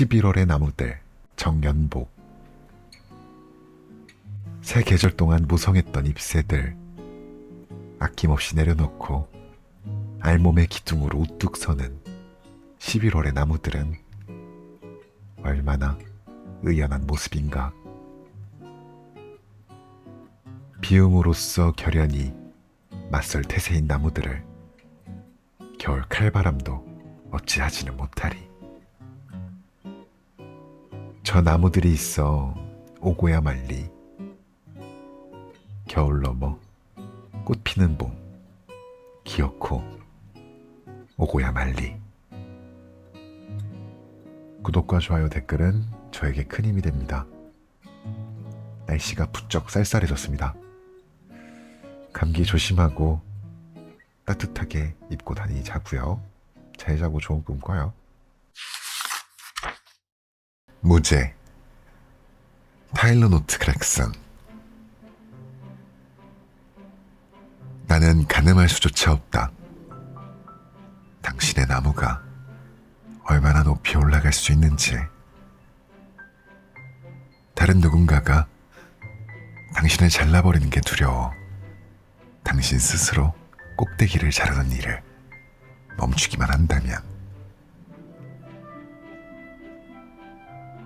11월의 나무들 정연복 새 계절 동안 무성했던 잎새들 아낌없이 내려놓고 알몸의 기둥으로 우뚝 서는 11월의 나무들은 얼마나 의연한 모습인가. 비움으로써 결연히 맞설 태세인 나무들을 겨울 칼바람도 어찌하지는 못하리. 저 나무들이 있어 오고야 말리. 겨울 넘어 꽃 피는 봄 기어코 오고야 말리. 구독과 좋아요 댓글은 저에게 큰 힘이 됩니다. 날씨가 부쩍 쌀쌀해졌습니다. 감기 조심하고 따뜻하게 입고 다니자고요. 잘 자고 좋은 꿈 꿔요. 무제 타일러 노트 크랙슨. 나는 가늠할 수조차 없다. 당신의 나무가 얼마나 높이 올라갈 수 있는지. 다른 누군가가 당신을 잘라버리는 게 두려워 당신 스스로 꼭대기를 자르는 일을 멈추기만 한다면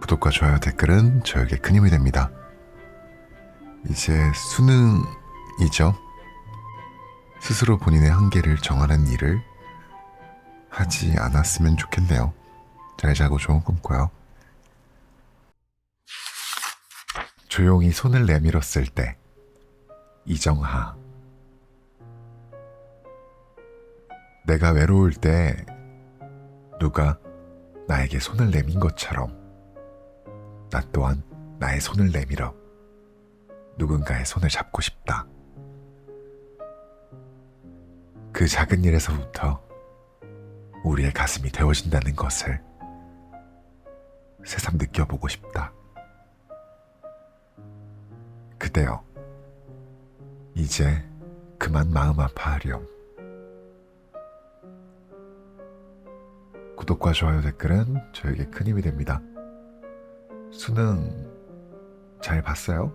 구독과 좋아요 댓글은 저에게 큰 힘이 됩니다. 이제 수능이죠. 스스로 본인의 한계를 정하는 일을 하지 않았으면 좋겠네요. 잘 자고 좋은 꿈 꿔요. 조용히 손을 내밀었을 때 이정하 내가 외로울 때 누가 나에게 손을 내민 것처럼 나 또한 나의 손을 내밀어 누군가의 손을 잡고 싶다. 그 작은 일에서부터 우리의 가슴이 데워진다는 것을 새삼 느껴보고 싶다. 그대여, 이제 그만 마음 아파하렴. 구독과 좋아요 댓글은 저에게 큰 힘이 됩니다. 수능 잘 봤어요?